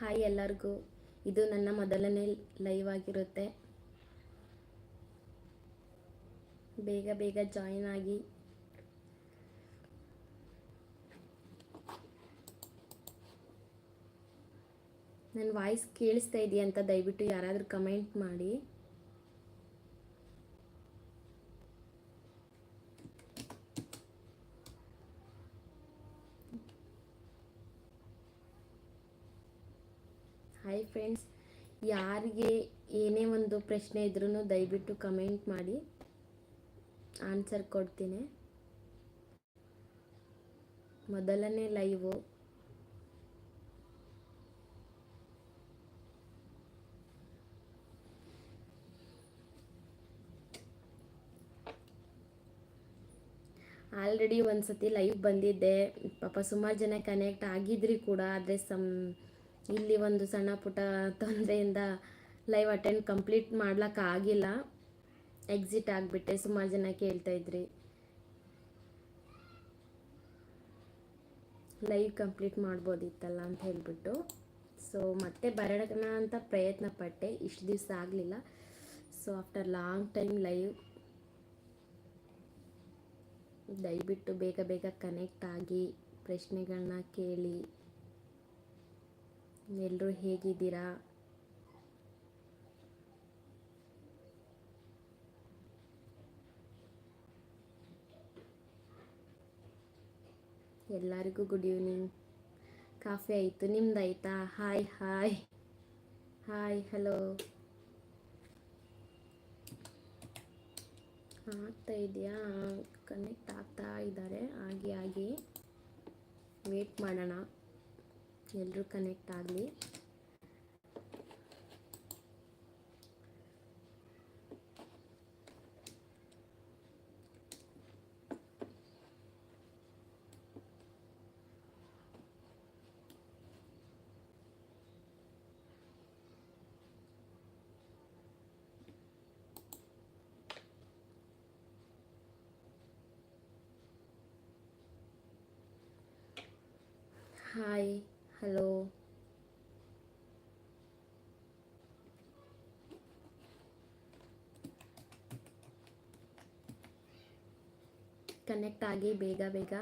Hi ಎಲ್ಲರಿಗೂ. ಇದು ನನ್ನ ಮೊದಲನೇ ಲೈವ್ ಆಗಿರುತ್ತೆ. ಬೇಗ ಬೇಗ ಜಾಯಿನ್ ಆಗಿ. ನನ್ನ ವಾಯ್ಸ್ ಕೇಳಿಸ್ತಾ ಇದೆಯಾ ಅಂತ ದಯವಿಟ್ಟು ಯಾರಾದರೂ ಕಮೆಂಟ್ ಮಾಡಿ. ಹಾಯ್ ಫ್ರೆಂಡ್ಸ್ ಯಾರಿಗೆ ಏನೇ ಒಂದು ಪ್ರಶ್ನೆ ಇದ್ರೂ ದಯವಿಟ್ಟು ಕಮೆಂಟ್ ಮಾಡಿ. ಆನ್ಸರ್ ಕೊಡ್ತೀನಿ. ಮೊದಲನೇ ಲೈವು ಆಲ್ರೆಡಿ ಒಂದು ಸತಿ ಲೈವ್ ಬಂದಿದ್ದೆ. ಪಾಪ ಸುಮಾರು ಜನ ಕನೆಕ್ಟ್ ಆಗಿದ್ರಿ ಕೂಡ, ಆದರೆ ಸಮ್ ಇಲ್ಲಿ ಒಂದು ಸಣ್ಣ ಪುಟ್ಟ ತೊಂದರೆಯಿಂದ ಲೈವ್ ಅಟೆಂಡ್ ಕಂಪ್ಲೀಟ್ ಮಾಡ್ಲಿಕ್ಕೆ ಆಗಿಲ್ಲ. ಎಕ್ಸಿಟ್ ಆಗಿಬಿಟ್ಟೆ, ಸುಮಾರು ಜನ ಕೇಳ್ತಾ ಇದ್ರಿ. ಲೈವ್ ಕಂಪ್ಲೀಟ್ ಮಾಡ್ಬೋದಿತ್ತಲ್ಲ ಅಂತ ಹೇಳಿಬಿಟ್ಟು. ಸೊ ಮತ್ತೆ ಬರೋಣ ಅಂತ ಪ್ರಯತ್ನ ಪಟ್ಟೆ. ಇಷ್ಟು ದಿವಸ ಆಗಲಿಲ್ಲ. So after long time live ದಯವಿಟ್ಟು ಬೇಗ ಬೇಗ ಕನೆಕ್ಟ್ ಆಗಿ ಪ್ರಶ್ನೆಗಳನ್ನ ಕೇಳಿ. ಎಲ್ಲರೂ ಹೇಗಿದ್ದೀರಾ? ಎಲ್ಲರಿಗೂ ಗುಡ್ ಈವ್ನಿಂಗ್ ಕಾಫಿ ಆಯಿತು, ನಿಮ್ದಾಯ್ತಾ? ಹಾಯ್ ಹಾಯ್ ಹಾಯ್ ಹಲೋ ಆಗ್ತಾ ಇದೆಯಾ? ಕನೆಕ್ಟ್ ಆಗ್ತಾ ಇದ್ದಾರೆ. ಆಗಿ ಆಗಿ ವೇಟ್ ಮಾಡೋಣ. ಎಲ್ಲರೂ ಕನೆಕ್ಟ್ ಆಗಲಿ. ಹಾಯ್ ಹಲೋ ಕನೆಕ್ಟ್ ಆಗಿ ಬೇಗ ಬೇಗ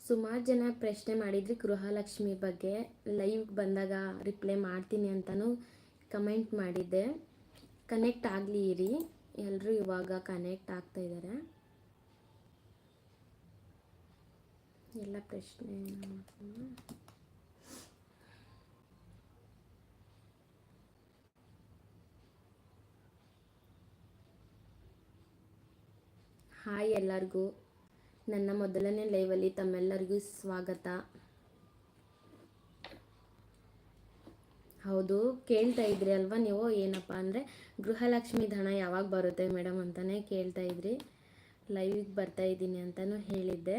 ಸುಮಾರು ಜನ ಪ್ರಶ್ನೆ ಮಾಡಿದ್ರಿ ಗೃಹಲಕ್ಷ್ಮಿ ಬಗ್ಗೆ. ಲೈವ್ ಬಂದಾಗ ರಿಪ್ಲೈ ಮಾಡ್ತೀನಿ ಅಂತಲೂ ಕಮೆಂಟ್ ಮಾಡಿದ್ದೆ. ಕನೆಕ್ಟ್ ಆಗಲಿ ಇರಿ ಎಲ್ಲರೂ ಇವಾಗ ಕನೆಕ್ಟ್ ಆಗ್ತಾ ಇದ್ದಾರೆ ಎಲ್ಲ ಪ್ರಶ್ನೆ ಹಾಯ್ ಎಲ್ಲರಿಗೂ. ನನ್ನ ಮೊದಲನೇ ಲೈವಲ್ಲಿ ತಮ್ಮೆಲ್ಲರಿಗೂ ಸ್ವಾಗತ. ಹೌದು, ಕೇಳ್ತಾ ಇದ್ರಿ ಅಲ್ವಾ ನೀವು? ಏನಪ್ಪ ಅಂದರೆ, ಗೃಹಲಕ್ಷ್ಮಿ ಧನ ಯಾವಾಗ ಬರುತ್ತೆ ಮೇಡಮ್ ಅಂತಲೇ ಕೇಳ್ತಾ ಇದ್ರಿ. ಲೈವಿಗೆ ಬರ್ತಾ ಇದ್ದೀನಿ ಅಂತಲೂ ಹೇಳಿದ್ದೆ.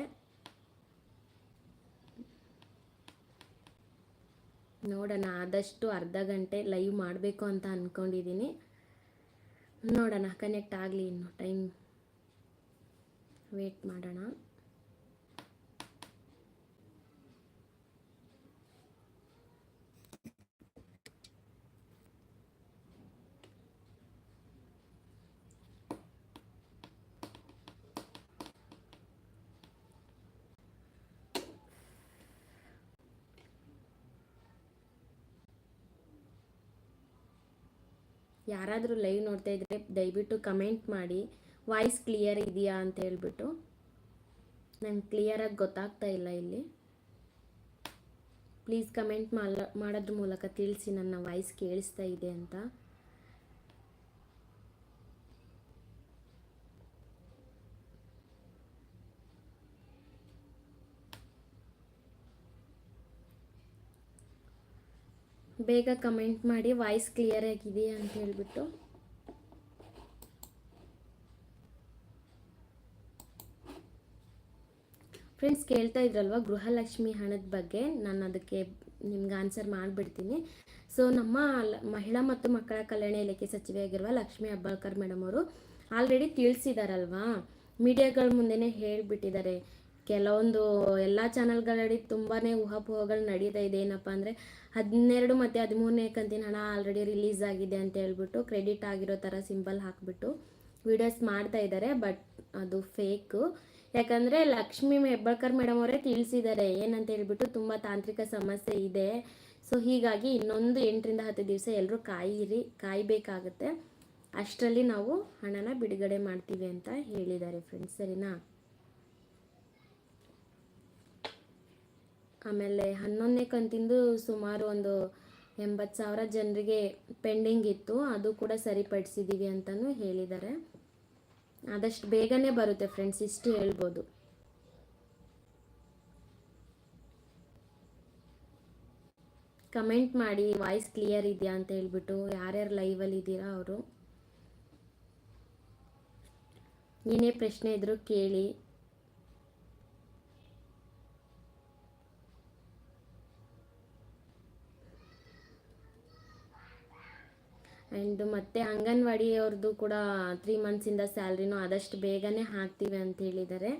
ನೋಡೋಣ, ಆದಷ್ಟು ಅರ್ಧ ಗಂಟೆ ಲೈವ್ ಮಾಡಬೇಕು ಅಂತ ಅಂದ್ಕೊಂಡಿದ್ದೀನಿ ನೋಡೋಣ ಕನೆಕ್ಟ್ ಆಗಲಿ ಇನ್ನು, ಟೈಮ್ ವೇಟ್ ಮಾಡೋಣ. ಯಾರಾದರೂ ಲೈವ್ ನೋಡ್ತಾ ಇದ್ರೆ ದಯವಿಟ್ಟು ಕಮೆಂಟ್ ಮಾಡಿ. ವಾಯ್ಸ್ ಕ್ಲಿಯರ್ ಇದೆಯಾ ಅಂತ ಹೇಳ್ಬಿಟ್ಟು. ನಂಗೆ ಕ್ಲಿಯರಾಗಿ ಗೊತ್ತಾಗ್ತಾ ಇಲ್ಲ ಇಲ್ಲಿ. ಪ್ಲೀಸ್ ಕಮೆಂಟ್ ಮಾಡೋದ್ರ ಮೂಲಕ ತಿಳಿಸಿ ನನ್ನ ವಾಯ್ಸ್ ಕೇಳಿಸ್ತಾ ಇದೆ ಅಂತ. ಬೇಗ ಕಮೆಂಟ್ ಮಾಡಿ ವಾಯ್ಸ್ ಕ್ಲಿಯರ್ ಆಗಿದೆಯಾ ಅಂತ ಹೇಳಿಬಿಟ್ಟು. ಫ್ರೆಂಡ್ಸ್ ಕೇಳ್ತಾ ಇದ್ರಲ್ವ ಗೃಹಲಕ್ಷ್ಮಿ ಹಣದ ಬಗ್ಗೆ? ನಾನು ಅದಕ್ಕೆ ನಿಮ್ಗೆ ಆನ್ಸರ್ ಮಾಡಿಬಿಡ್ತೀನಿ. ಸೊ ನಮ್ಮ ಮಹಿಳಾ ಮತ್ತು ಮಕ್ಕಳ ಕಲ್ಯಾಣ ಇಲಾಖೆ ಸಚಿವೆಯಾಗಿರುವ ಲಕ್ಷ್ಮಿ ಅಬ್ಬಾಳ್ಕರ್ ಮೇಡಮ್ ಅವರು ಆಲ್ರೆಡಿ ತಿಳಿಸಿದಾರಲ್ವಾ? ಮೀಡಿಯಾಗಳ ಮುಂದೆನೇ ಹೇಳಿಬಿಟ್ಟಿದ್ದಾರೆ ಕೆಲವೊಂದು ಎಲ್ಲ ಚಾನಲ್ಗಳಡಿ ತುಂಬಾ ಊಹಾಪೋಹಗಳು ನಡೀತಾ ಇದೆ. ಏನಪ್ಪ ಅಂದರೆ ಹದಿನೆರಡು ಮತ್ತು ಹದಿಮೂರನೇ ಕಂತಿನ ಹಣ ಆಲ್ರೆಡಿ ರಿಲೀಸ್ ಆಗಿದೆ ಅಂತ ಹೇಳ್ಬಿಟ್ಟು ಕ್ರೆಡಿಟ್ ಆಗಿರೋ ಥರ ಸಿಂಬಲ್ ಹಾಕಿಬಿಟ್ಟು ವಿಡಿಯೋಸ್ ಮಾಡ್ತಾ ಇದ್ದಾರೆ ಬಟ್ ಅದು ಫೇಕು ಯಾಕಂದರೆ ಲಕ್ಷ್ಮಿ ಹೆಬ್ಬಾಳ್ಕರ್ ಮೇಡಮ್ ಅವರೇ ತಿಳಿಸಿದ್ದಾರೆ. ಏನಂತ ಹೇಳ್ಬಿಟ್ಟು ತುಂಬ ತಾಂತ್ರಿಕ ಸಮಸ್ಯೆ ಇದೆ. ಸೊ ಹೀಗಾಗಿ ಇನ್ನೊಂದು ಎಂಟರಿಂದ ಹತ್ತು ದಿವಸ ಎಲ್ಲರೂ ಕಾಯಿರಿ, ಕಾಯಬೇಕಾಗುತ್ತೆ. ಅಷ್ಟರಲ್ಲಿ ನಾವು ಹಣನ ಬಿಡುಗಡೆ ಮಾಡ್ತೀವಿ ಅಂತ ಹೇಳಿದ್ದಾರೆ ಫ್ರೆಂಡ್ಸ್ ಸರಿನಾ? ಆಮೇಲೆ ಹನ್ನೊಂದನೇ ಕಂತಿಂದು ಸುಮಾರು ಒಂದು ಎಂಬತ್ತು ಸಾವಿರ ಜನರಿಗೆ ಪೆಂಡಿಂಗ್ ಇತ್ತು. ಅದು ಕೂಡ ಸರಿಪಡಿಸಿದ್ದೀವಿ ಅಂತಲೂ ಹೇಳಿದ್ದಾರೆ. ಆದಷ್ಟು ಬೇಗನೆ ಬರುತ್ತೆ ಫ್ರೆಂಡ್ಸ್ ಇಷ್ಟು ಹೇಳ್ಬೋದು. ಕಮೆಂಟ್ ಮಾಡಿ ವಾಯ್ಸ್ ಕ್ಲಿಯರ್ ಇದೆಯಾ ಅಂತ ಹೇಳ್ಬಿಟ್ಟು, ಯಾರ್ಯಾರು ಲೈವಲ್ಲಿ ಇದ್ದೀರಾ ಅವರು? ಏನೇ ಪ್ರಶ್ನೆ ಇದ್ರೂ ಕೇಳಿ. ಆ್ಯಂಡ್ ಮತ್ತು ಅಂಗನವಾಡಿ ಅವ್ರದ್ದು ಕೂಡ ತ್ರೀ ಮಂತ್ಸಿಂದ ಸ್ಯಾಲ್ರಿನೂ ಆದಷ್ಟು ಬೇಗನೆ ಹಾಕ್ತೀವಿ ಅಂತ ಹೇಳಿದ್ದಾರೆ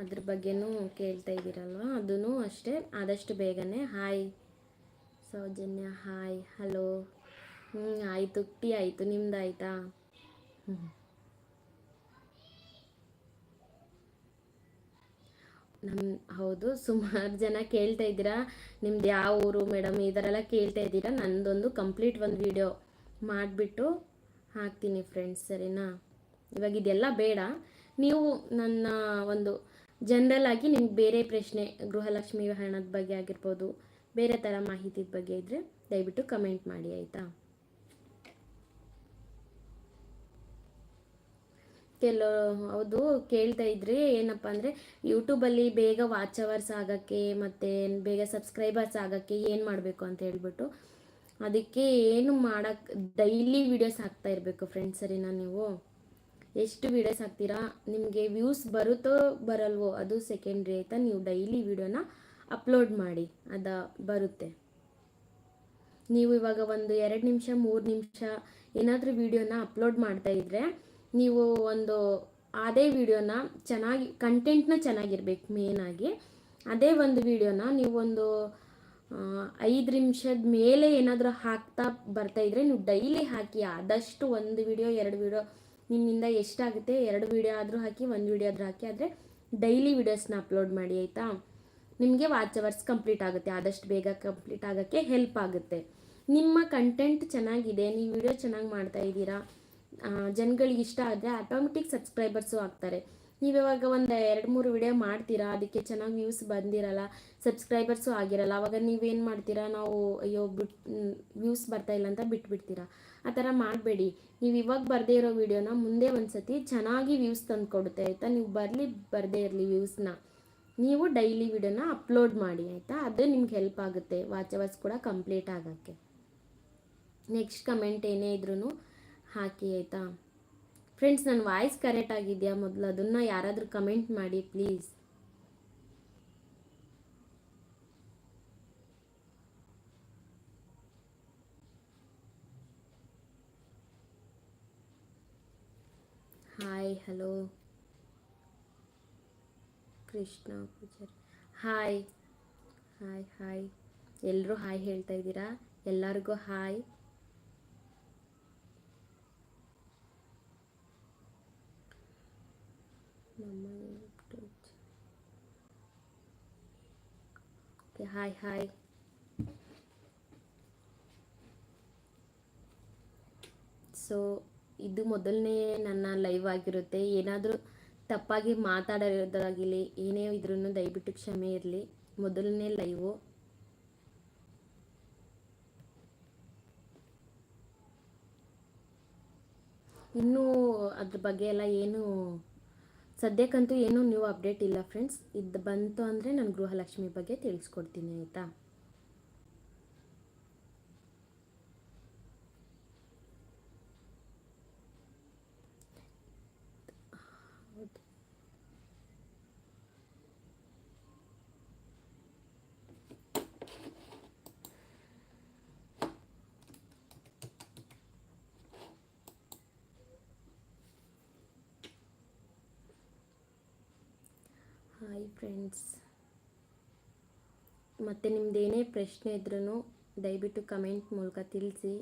ಅದ್ರ ಬಗ್ಗೆನೂ ಕೇಳ್ತಾ ಇದ್ದೀರಲ್ವ? ಅದೂ ಅಷ್ಟೇ, ಆದಷ್ಟು ಬೇಗನೆ. ಹಾಯ್ ಸೌಜನ್ಯ ಹಾಯ್ ಹಲೋ ಹ್ಞೂ ಆಯಿತು, ಟೀ ಆಯಿತು, ನಿಮ್ದು ಆಯಿತಾ? ನಮ್ಮ ಹೌದು, ಸುಮಾರು ಜನ ಕೇಳ್ತಾ ಇದ್ದೀರಾ? ನಿಮ್ದು ಯಾವ ಊರು ಮೇಡಮ್? ಈ ಥರ ಎಲ್ಲ ಕೇಳ್ತಾ ಇದ್ದೀರಾ? ನಂದೊಂದು ಕಂಪ್ಲೀಟ್ ಒಂದು ವಿಡಿಯೋ ಮಾಡಿಬಿಟ್ಟು ಹಾಕ್ತೀನಿ ಫ್ರೆಂಡ್ಸ್ ಸರಿನಾ? ಇವಾಗ ಇದೆಲ್ಲ ಬೇಡ. ನೀವು ನನ್ನ ಒಂದು ಜನರಲ್ ಆಗಿ ನಿಮ್ಗೆ ಬೇರೆ ಪ್ರಶ್ನೆ, ಗೃಹಲಕ್ಷ್ಮಿ ಹಣದ ಬಗ್ಗೆ ಆಗಿರ್ಬೋದು, ಬೇರೆ ಥರ ಮಾಹಿತಿ ಬಗ್ಗೆ ಇದ್ದರೆ ದಯವಿಟ್ಟು ಕಮೆಂಟ್ ಮಾಡಿ, ಆಯಿತಾ? ಕೆಲವು ಹೌದು, ಕೇಳ್ತಾ ಇದ್ರಿ, ಏನಪ್ಪ ಅಂದರೆ ಯೂಟ್ಯೂಬಲ್ಲಿ ಬೇಗ ವಾಚ್ ಅವರ್ಸ್ ಆಗೋಕ್ಕೆ ಮತ್ತು ಬೇಗ ಸಬ್ಸ್ಕ್ರೈಬರ್ಸ್ ಆಗೋಕ್ಕೆ ಏನು ಮಾಡಬೇಕು ಅಂತ ಹೇಳ್ಬಿಟ್ಟು ಅದಕ್ಕೆ ಏನು ಮಾಡೋಕ್ಕೆ ಡೈಲಿ ವೀಡಿಯೋಸ್ ಹಾಕ್ತಾ ಇರಬೇಕು ಫ್ರೆಂಡ್ಸ್ ಸರಿನಾ ನೀವು? ಎಷ್ಟು ವೀಡಿಯೋಸ್ ಹಾಕ್ತೀರಾ? ನಿಮಗೆ ವ್ಯೂಸ್ ಬರುತ್ತೋ ಬರಲ್ವೋ ಅದು ಸೆಕೆಂಡ್ರಿ ಆಯಿತಾ? ನೀವು ಡೈಲಿ ವೀಡಿಯೋನ ಅಪ್ಲೋಡ್ ಮಾಡಿ, ಅದ ಬರುತ್ತೆ. ನೀವು ಇವಾಗ ಒಂದು ಎರಡು ನಿಮಿಷ, ಮೂರು ನಿಮಿಷ ಏನಾದರೂ ವೀಡಿಯೋನ ಅಪ್ಲೋಡ್ ಮಾಡ್ತಾ ಇದ್ದರೆ ನೀವು ಒಂದು ಅದೇ ವಿಡಿಯೋನ ಚೆನ್ನಾಗಿ ಕಂಟೆಂಟ್ನ ಚೆನ್ನಾಗಿರ್ಬೇಕು ಮೇನಾಗಿ ಅದೇ ಒಂದು ವಿಡಿಯೋನ ನೀವೊಂದು ಐದು ನಿಮಿಷದ ಮೇಲೆ ಏನಾದರೂ ಹಾಕ್ತಾ ಬರ್ತಾ ಇದ್ರೆ ನೀವು ಡೈಲಿ ಹಾಕಿ ಆದಷ್ಟು ಒಂದು ವಿಡಿಯೋ ಎರಡು ವಿಡಿಯೋ ನಿಮ್ಮಿಂದ ಎಷ್ಟಾಗುತ್ತೆ? ಎರಡು ವಿಡಿಯೋ ಆದರೂ ಹಾಕಿ, ಒಂದು ವಿಡಿಯೋ ಆದರೂ ಹಾಕಿ, ಆದರೆ ಡೈಲಿ ವಿಡಿಯೋಸ್ನ ಅಪ್ಲೋಡ್ ಮಾಡಿ, ಆಯಿತಾ? ನಿಮಗೆ ವಾಚ್ ಅವರ್ಸ್ ಕಂಪ್ಲೀಟ್ ಆಗುತ್ತೆ. ಆದಷ್ಟು ಬೇಗ ಕಂಪ್ಲೀಟ್ ಆಗೋಕ್ಕೆ ಹೆಲ್ಪ್ ಆಗುತ್ತೆ. ನಿಮ್ಮ ಕಂಟೆಂಟ್ ಚೆನ್ನಾಗಿದೆ, ನೀವು ವಿಡಿಯೋ ಚೆನ್ನಾಗಿ ಮಾಡ್ತಾ ಇದ್ದೀರಾ ಜನಗಳಿಗೆ ಇಷ್ಟ ಆದರೆ ಆಟೋಮೆಟಿಕ್ ಸಬ್ಸ್ಕ್ರೈಬರ್ಸು ಆಗ್ತಾರೆ. ನೀವು ಇವಾಗ ಒಂದು ಎರಡು ಮೂರು ವಿಡಿಯೋ ಮಾಡ್ತೀರಾ? ಅದಕ್ಕೆ ಚೆನ್ನಾಗಿ ವ್ಯೂಸ್ ಬಂದಿರಲ್ಲ ಸಬ್ಸ್ಕ್ರೈಬರ್ಸು ಆಗಿರಲ್ಲ, ಅವಾಗ ನೀವೇನು ಮಾಡ್ತೀರಾ? ನಾವು ಅಯ್ಯೋ ಬಿಟ್ ವ್ಯೂಸ್ ಬರ್ತಾ ಇಲ್ಲ ಅಂತ ಬಿಟ್ಬಿಡ್ತೀರಾ? ಆ ಥರ ಮಾಡಬೇಡಿ. ನೀವು ಇವಾಗ ಬರದೇ ಇರೋ ವಿಡಿಯೋನ ಮುಂದೆ ಒಂದು ಸತಿ ಚೆನ್ನಾಗಿ ವ್ಯೂಸ್ ತಂದು ಕೊಡುತ್ತೆ ಆಯಿತಾ? ನೀವು ಬರಲಿ, ಬರದೇ ಇರಲಿ ವ್ಯೂಸ್ನ ನೀವು ಡೈಲಿ ವಿಡಿಯೋನ ಅಪ್ಲೋಡ್ ಮಾಡಿ, ಆಯಿತಾ? ಅದು ನಿಮ್ಗೆ ಹೆಲ್ಪ್ ಆಗುತ್ತೆ ವಾಚ್ ಅವರ್ಸ್ ಕೂಡ ಕಂಪ್ಲೀಟ್ ಆಗೋಕ್ಕೆ. ನೆಕ್ಸ್ಟ್ ಕಮೆಂಟ್ ಏನೇ ಇದ್ರೂ ಹಾಕಿ, ಆಯಿತಾ? ಫ್ರೆಂಡ್ಸ್ ನನ್ನ ವಾಯ್ಸ್ ಕರೆಕ್ಟ್ ಆಗಿದೆಯಾ ಮೊದಲು? ಅದನ್ನು ಯಾರಾದರೂ ಕಮೆಂಟ್ ಮಾಡಿ please hi hello Krishna Poojari. Hi hi hi ಎಲ್ಲರೂ ಹಾಯ್ ಹೇಳ್ತಾ ಇದ್ದೀರಾ? ಎಲ್ಲರಿಗೂ hi okay hi hi so ಇದು ಮೊದಲನೇ ನನ್ನ ಲೈವ್ ಆಗಿರುತ್ತೆ. ಏನಾದರೂ ತಪ್ಪಾಗಿ ಮಾತಾಡೋದಾಗಿರಲಿ, ಏನೇ ಇದ್ರೂ ದಯವಿಟ್ಟು ಕ್ಷಮೆ ಇರಲಿ. ಮೊದಲನೇ ಲೈವು ಇನ್ನೂ ಅದ್ರ ಬಗ್ಗೆ ಎಲ್ಲ ಏನು ಸದ್ಯಕ್ಕಂತೂ ಏನೂ ನ್ಯೂ ಅಪ್ಡೇಟ್ ಇಲ್ಲ ಫ್ರೆಂಡ್ಸ್. ಇದು ಬಂತು ಅಂದರೆ ನಾನು ಗೃಹಲಕ್ಷ್ಮಿ ಬಗ್ಗೆ ತಿಳಿಸ್ಕೊಡ್ತೀನಿ ಆಯಿತಾ? ಹಾಯ್ ಫ್ರೆಂಡ್ಸ್ ಮತ್ತು ನಿಮ್ಮದೇನೇ ಪ್ರಶ್ನೆ ಇದ್ರೂ ದಯವಿಟ್ಟು ಕಮೆಂಟ್ ಮೂಲಕ ತಿಳಿಸಿ.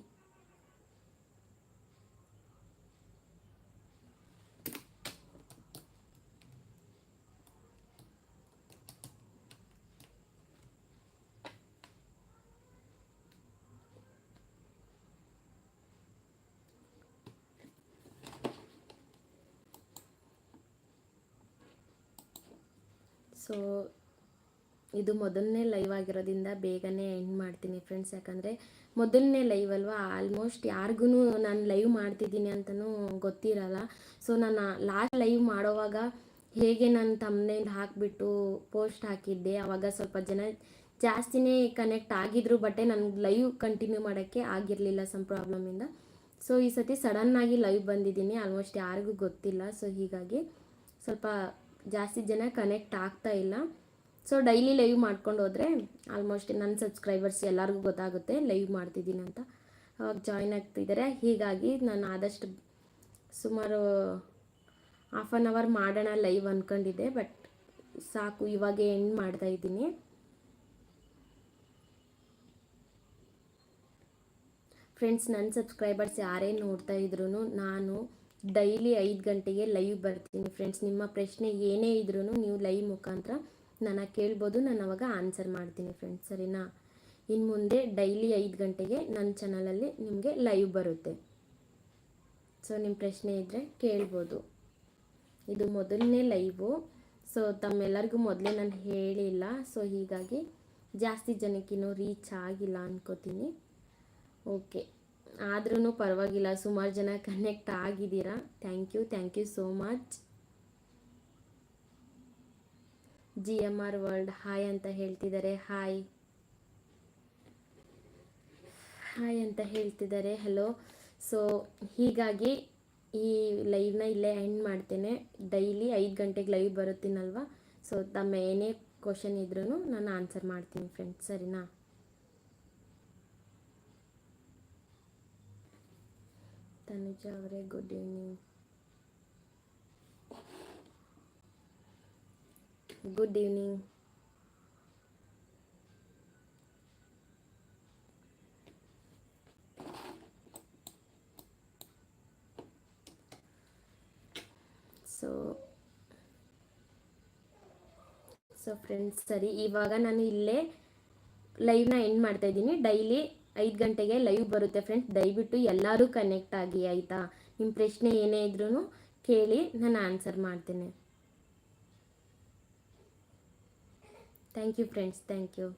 ಸೊ, ಇದು ಮೊದಲನೇ ಲೈವ್ ಆಗಿರೋದ್ರಿಂದ ಬೇಗನೆ ಎಂಡ್ ಮಾಡ್ತೀನಿ ಫ್ರೆಂಡ್ಸ್ ಯಾಕಂದರೆ ಮೊದಲನೇ ಲೈವ್ ಅಲ್ವಾ? ಆಲ್ಮೋಸ್ಟ್ ಯಾರಿಗೂ ನಾನು ಲೈವ್ ಮಾಡ್ತಿದ್ದೀನಿ ಅಂತಲೂ ಗೊತ್ತಿರಲ್ಲ. ಸೊ ನಾನು ಲಾಸ್ಟ್ ಲೈವ್ ಮಾಡೋವಾಗ ಹೇಗೆ ನಾನು ತಮ್ಮನೇಲಿ ಹಾಕಿಬಿಟ್ಟು ಪೋಸ್ಟ್ ಹಾಕಿದ್ದೆ ಆವಾಗ ಸ್ವಲ್ಪ ಜನ ಜಾಸ್ತಿನೇ ಕನೆಕ್ಟ್ ಆಗಿದ್ರು ಬಟ್ಟೆ ನನಗೆ ಲೈವ್ ಕಂಟಿನ್ಯೂ ಮಾಡೋಕ್ಕೆ ಆಗಿರಲಿಲ್ಲ ಸಮ್ ಪ್ರಾಬ್ಲಮಿಂದ ಸೊ ಈ ಸತಿ ಸಡನ್ನಾಗಿ ಲೈವ್ ಬಂದಿದ್ದೀನಿ ಆಲ್ಮೋಸ್ಟ್ ಯಾರಿಗೂ ಗೊತ್ತಿಲ್ಲ. ಸೊ ಹೀಗಾಗಿ ಸ್ವಲ್ಪ ಜಾಸ್ತಿ ಜನ ಕನೆಕ್ಟ್ ಆಗ್ತಾ ಇಲ್ಲ. ಸೊ ಡೈಲಿ ಲೈವ್ ಮಾಡ್ಕೊಂಡು ಹೋದರೆ ಆಲ್ಮೋಸ್ಟ್ ನನ್ನ ಸಬ್ಸ್ಕ್ರೈಬರ್ಸ್ ಎಲ್ಲರಿಗೂ ಗೊತ್ತಾಗುತ್ತೆ ಲೈವ್ ಮಾಡ್ತಿದ್ದೀನಿ ಅಂತ. ಅವಾಗ ಜಾಯ್ನ್ ಆಗ್ತಿದ್ದಾರೆ ಹೀಗಾಗಿ ನಾನು ಆದಷ್ಟು ಸುಮಾರು ಹಾಫ್ ಆನ್ ಅವರ್ ಮಾಡೋಣ ಲೈವ್ ಅಂದ್ಕೊಂಡಿದ್ದೆ ಬಟ್ ಸಾಕು, ಇವಾಗ ಎಂಡ್ ಮಾಡ್ತಾ ಇದ್ದೀನಿ. ಫ್ರೆಂಡ್ಸ್ ನನ್ನ ಸಬ್ಸ್ಕ್ರೈಬರ್ಸ್ ಯಾರೇ ನೋಡ್ತಾ ಇದ್ರು ನಾನು ಡೈಲಿ ಐದು ಗಂಟೆಗೆ ಲೈವ್ ಬರ್ತೀನಿ ಫ್ರೆಂಡ್ಸ್. ನಿಮ್ಮ ಪ್ರಶ್ನೆ ಏನೇ ಇದ್ರೂ ನೀವು ಲೈವ್ ಮುಖಾಂತರ ನಾನು ಕೇಳ್ಬೋದು, ನಾನು ಅವಾಗ ಆನ್ಸರ್ ಮಾಡ್ತೀನಿ ಫ್ರೆಂಡ್ಸ್, ಸರಿನಾ? ಇನ್ನು ಮುಂದೆ ಡೈಲಿ ಐದು ಗಂಟೆಗೆ ನನ್ನ ಚಾನಲಲ್ಲಿ ನಿಮಗೆ ಲೈವ್ ಬರುತ್ತೆ. ಸೊ, ನಿಮ್ಮ ಪ್ರಶ್ನೆ ಇದ್ದರೆ ಕೇಳ್ಬೋದು. ಇದು ಮೊದಲನೇ ಲೈವು. ಸೊ, ತಮ್ಮೆಲ್ಲರಿಗೂ ಮೊದಲೇ ನಾನು ಹೇಳಿಲ್ಲ. ಸೊ, ಹೀಗಾಗಿ ಜಾಸ್ತಿ ಜನಕ್ಕಿನ್ನೂ ರೀಚ್ ಆಗಿಲ್ಲ ಅನ್ಕೋತೀನಿ. ಓಕೆ. ಆದ್ರೂ ಪರವಾಗಿಲ್ಲ. ಸುಮಾರು ಜನ ಕನೆಕ್ಟ್ ಆಗಿದ್ದೀರಾ? Thank you thank you so much G M R world hi ಅಂತ ಹೇಳ್ತಿದ್ದಾರೆ. ಹಾಯ್ ಹಾಯ್ ಅಂತ ಹೇಳ್ತಿದ್ದಾರೆ. ಹಲೋ ಸೊ ಹೀಗಾಗಿ ಈ ಲೈವ್ನ ಇಲ್ಲೇ ಎಂಡ್ ಮಾಡ್ತೇನೆ. ಡೈಲಿ ಐದು ಗಂಟೆಗೆ ಲೈವ್ ಬರುತ್ತೀನಲ್ವಾ? ಸೊ ತಮ್ಮ ಏನೇ ಕ್ವಶನ್ ಇದ್ರೂ ನಾನು ಆನ್ಸರ್ ಮಾಡ್ತೀನಿ ಫ್ರೆಂಡ್ಸ್ ಸರಿನಾ? ತನುಜ ಅವರೇ good evening good evening so so friends ಸರಿ, ಇವಾಗ ನಾನು ಇಲ್ಲೇ ಲೈವ್ನ ಎಂಡ್ ಮಾಡ್ತಾ ಇದ್ದೀನಿ. ಡೈಲಿ ಐದು ಗಂಟೆಗೆ ಲೈವ್ ಬರುತ್ತೆ ಫ್ರೆಂಡ್ಸ್ ದಯವಿಟ್ಟು ಎಲ್ಲರೂ ಕನೆಕ್ಟ್ ಆಗಿ, ಆಯಿತಾ? ನಿಮ್ಮ ಪ್ರಶ್ನೆ ಏನೇ ಇದ್ರೂ ಕೇಳಿ ನಾನು ಆನ್ಸರ್ ಮಾಡ್ತೇನೆ. Thank you friends thank you